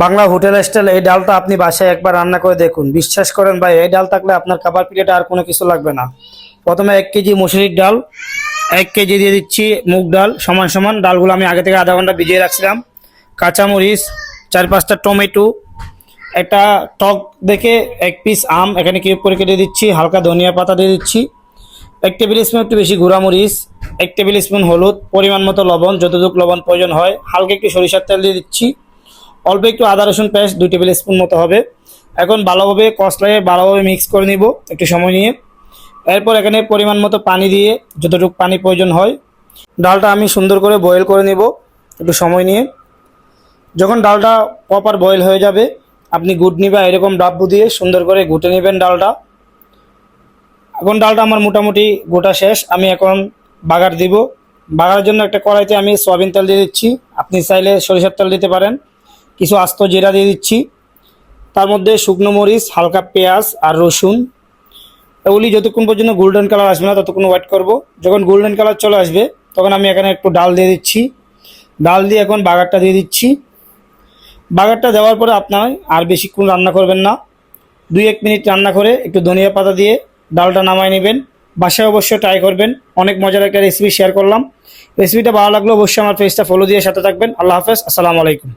Bangla hotel style এই ডালটা আপনি বাসায় একবার রান্না করে দেখুন। বিশ্বাস করেন ভাই, এই ডাল থাকলে আপনার খাবার প্লেটে আর কোনো কিছু লাগবে না। প্রথমে এক কেজি মুসুরির ডাল, এক কেজি দিয়ে দিচ্ছি মুগ ডাল, সমান সমান। ডালগুলো আমি আগে থেকে আধা ঘণ্টা ভিজিয়ে রাখছিলাম। কাঁচামরিচ, চার পাঁচটা টমেটো, একটা টক দেখে এক পিস আম, এখানে কিউব করে কেটে দিচ্ছি, হালকা ধনিয়া পাতা দিয়ে দিচ্ছি। এক টেবিল স্পুন একটু বেশি গুঁড়ামরিচ, এক টেবিল স্পুন হলুদ, পরিমাণ মতো লবণ, যতটুকু লবণ প্রয়োজন হয়। হালকা একটু সরিষার তেল দিয়ে দিচ্ছি। অল্প একটু আদা, রসুন পেস্ট, দুই টেবিল স্পুন মতো হবে। এখন ভালোভাবে কষলায় ভালোভাবে মিক্স করে নিব একটু সময় নিয়ে। এরপর এখানে পরিমাণ মতো পানি দিয়ে যতটুকু পানি প্রয়োজন হয়, ডালটা আমি সুন্দর করে বয়েল করে নিব একটু সময় নিয়ে। যখন ডালটা প্রপার বয়েল হয়ে যাবে, আপনি গুটনি বা এরকম ডাব্বু দিয়ে সুন্দর করে ঘুটে নেবেন ডালটা। এখন ডালটা আমার মোটামুটি গোটা শেষ, আমি এখন বাগার দিব। বাগার জন্য একটা কড়াইতে আমি সয়াবিন তেল দিয়ে দিচ্ছি। আপনি চাইলে সরিষার তেল দিতে পারেন। কিছু আস্ত জিরা দিয়ে দিচ্ছি। তার মধ্যে শুকনো মরিচ, হালকা পেঁয়াজ আর রসুন। এগুলি যতক্ষণ পর্যন্ত গোল্ডেন কালার আসবে না, ততক্ষণ ওয়েট করব। যখন গোল্ডেন কালার চলে আসবে, তখন আমি এখানে একটু ডাল দিয়ে দিচ্ছি। ডাল দিয়ে এখন বাগারটা দিয়ে দিচ্ছি। বাগারটা দেওয়ার পরে আপনার আর বেশিক্ষণ রান্না করবেন না। দুই এক মিনিট রান্না করে একটু ধনিয়া পাতা দিয়ে ডালটা নামায় নেবেন। বাসায় অবশ্যই ট্রাই করবেন। অনেক মজার একটা রেসিপি শেয়ার করলাম। রেসিপিটা ভালো লাগলে অবশ্যই আমার ফেসটা ফলো দিয়ে সাথে থাকবেন। আল্লাহ হাফেজ, আসসালামু আলাইকুম।